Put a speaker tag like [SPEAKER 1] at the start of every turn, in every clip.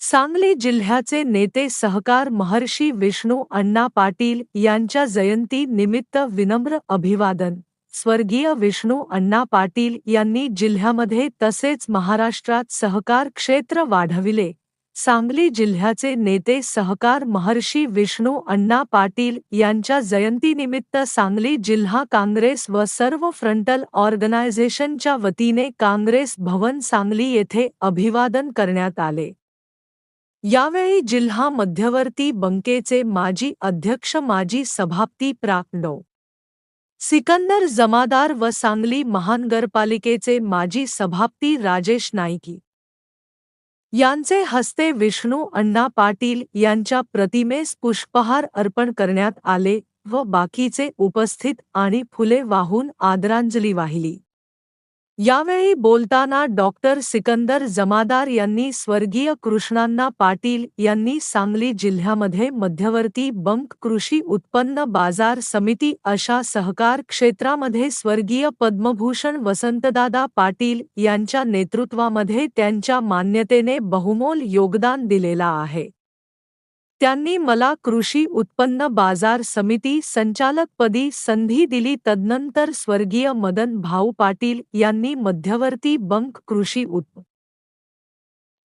[SPEAKER 1] सांगली जिल्ह्याचे नेते सहकार महर्षी विष्णू अण्णा पाटील यांच्या जयंती निमित्त विनम्र अभिवादन. स्वर्गीय विष्णू अण्णा पाटील यांनी जिल्ह्यामध्ये तसेच महाराष्ट्रात सहकार क्षेत्र वाढविले. सांगली जिल्ह्याचे नेते सहकार महर्षी विष्णू अण्णा पाटील यांच्या जयंतीनिमित्त सांगली जिल्हा काँग्रेस व सर्व फ्रंटल ऑर्गनायझेशनच्या वतीने काँग्रेस भवन सांगली येथे अभिवादन करण्यात आले. यावेळी जिल्हा मध्यवर्ती बंकेचे माजी अध्यक्ष माजी सभापती प्रा. डो. सिकंदर जमादार व सांगली महानगरपालिकेचे माजी सभापती राजेश नाईकी. यांचे हस्ते विष्णू अण्णा पाटील यांच्या प्रतिमेस पुष्पहार अर्पण करण्यात आले व बाकीचे उपस्थित आणि फुले वाहून आदरांजली वाहिली. यावेळी बोलताना डॉक्टर सिकंदर जमादार यांनी स्वर्गीय कृष्णांना पाटील यांनी सांगली जिल्ह्यामध्ये मध्यवर्ती बंक कृषी उत्पन्न बाजार समिती अशा सहकार क्षेत्रामध्ये स्वर्गीय पद्मभूषण वसंतदादा पाटील यांच्या नेतृत्वामध्ये त्यांच्या मान्यतेने बहुमोल योगदान दिलेला आहे. त्यांनी मला कृषी उत्पन्न बाजार समिती संचालकपदी संधी दिली तदनंतर स्वर्गीय मदन भाऊ पाटील यांनी मध्यवर्ती बंक कृषी उत्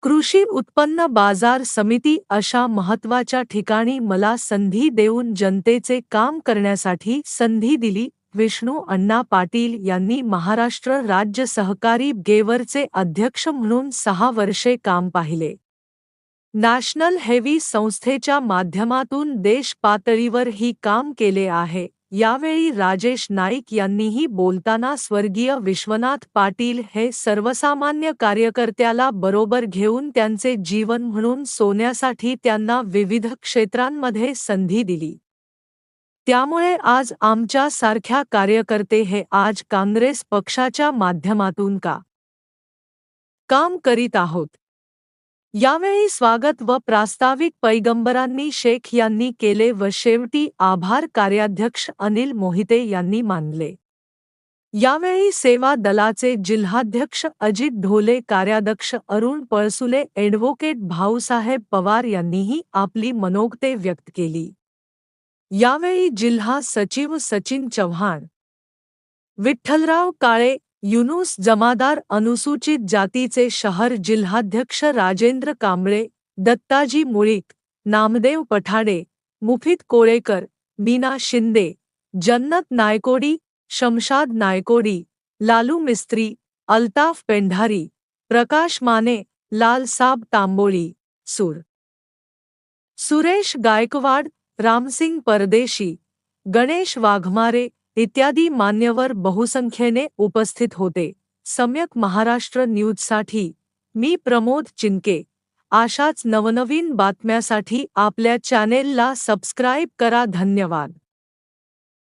[SPEAKER 1] कृषी उत्पन्न बाजार समिती अशा महत्त्वाच्या ठिकाणी मला संधी देऊन जनतेचे काम करण्यासाठी संधी दिली. विष्णू अण्णा पाटील यांनी महाराष्ट्र राज्य सहकारी गेवरचे अध्यक्ष म्हणून सहा वर्षे काम पाहिले. नॅशनल हेवी संस्थेच्या माध्यमातून देश पातळीवर ही काम केले आहे. यावेळी राजेश नाईक यांनीही बोलताना स्वर्गीय विश्वनाथ पाटील हे सर्वसामान्य कार्यकर्त्याला बरोबर घेऊन त्यांचे जीवन म्हणून सोन्यासाठी त्यांना विविध क्षेत्रांमध्ये संधी दिली. त्यामुळे आज आमच्या सारख्या कार्यकर्ते हे आज काँग्रेस पक्षाच्या माध्यमातून का काम करीत आहोत? यावेळी स्वागत व प्रास्ताविक पैगंबरांनी शेख यांनी केले व शेवटी आभार कार्याध्यक्ष अनिल मोहिते यांनी मानले. यावेळी सेवा दलाचे जिल्हाध्यक्ष अजित ढोले, कार्याध्यक्ष अरुण पळसुले, ॲडव्होकेट भाऊसाहेब पवार यांनीही आपली मनोगते व्यक्त केली. यावेळी जिल्हा सचिव सचिन चव्हाण, विठ्ठलराव काळे युनुस जमादार अनुसूचित जातीचे शहर जिल्हाध्यक्ष राजेंद्र कांबळे दत्ताजी मुळीक नामदेव पठाडे मुफित कोळेकर मीना शिंदे जन्नत नायकोडी शमशाद नायकोडी लालू मिस्त्री अल्ताफ पेंढारी प्रकाश माने लालसाब तांबोळी सूर. सुरेश गायकवाड रामसिंग परदेशी गणेश वाघमारे इत्यादी मान्यवर बहुसंख्येने उपस्थित होते. सम्यक महाराष्ट्र न्यूजसाठी मी प्रमोद चिनके. अशाच नवनवीन बातम्यासाठी आपल्या चॅनेलला सबस्क्राईब करा. धन्यवाद.